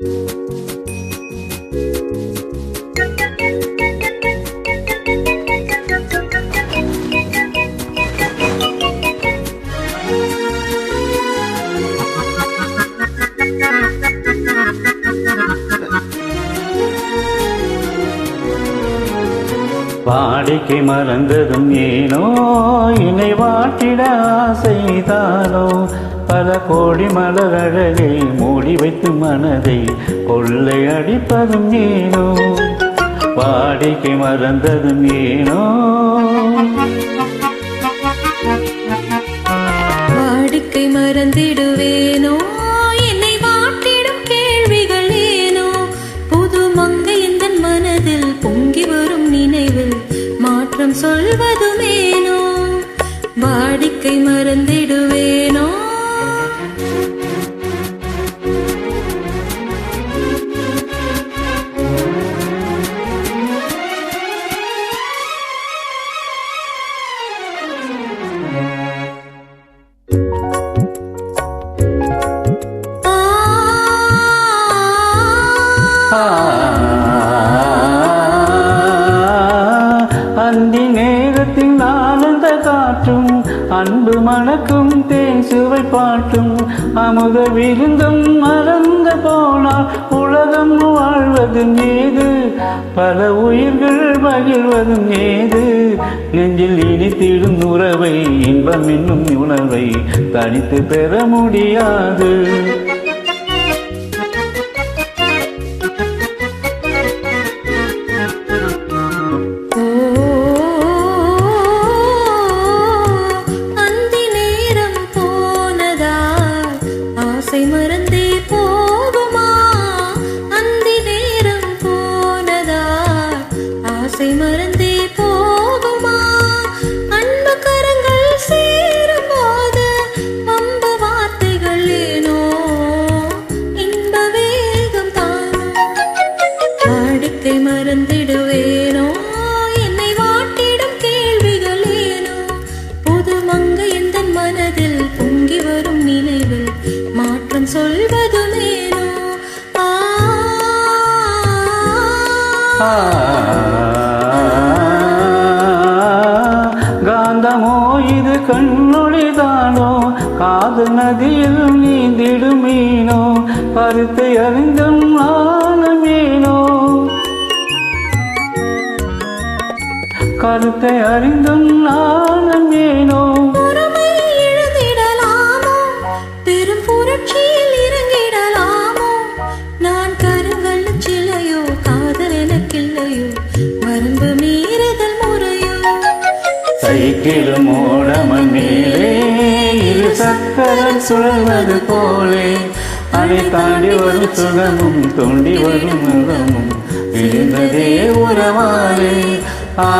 பாடிக்கு மறந்ததும் ஏனோ இணை வாட்டிட செய்தாலோ பல கோடி மலர் அழகை மூடி வைத்து மனதை கொள்ளை அடிப்பதும் ஏனோ? வாடிக்கை மறந்ததும் ஏனோ? வாடிக்கை மறந்திடுவேனோ? என்னை வாட்டிடும் கேள்விகள் ஏனோ? புது மங்கை இந்த மனதில் பொங்கி வரும் நினைவில் மாற்றம் சொல்வதுமேனோ வாடிக்கை மறந்திடுவேன்? அன்பு மணக்கும் தேசுவை பாட்டும். அமுத விருந்தும் மறந்து போனால் உலகம் வாழ்வதும் ஏது? பல உயிர்கள் மகிழ்வதும் ஏது? நெஞ்சில் இனித்திடும் உறவை இன்பம் என்னும் உணர்வை தனித்து பெற முடியாது. காந்தமோ இது கண்ணொழிதானோ காது நதியில் நீந்திடும் மீனோ? கருத்தை அறிந்தும் ஆனமேனோ? கருத்தை அறிந்தும் பொறுமை இழந்திடலாமோ? பெரும் புரட்சியில் சைக்கிளும் ஓடமன் மேலே இரு சக்கரம் சுழல்வது போலே. அதை தாண்டி வரும் சுகமும் தோண்டி வரும் முகமும் விழுந்ததே உறவாலே. ஆ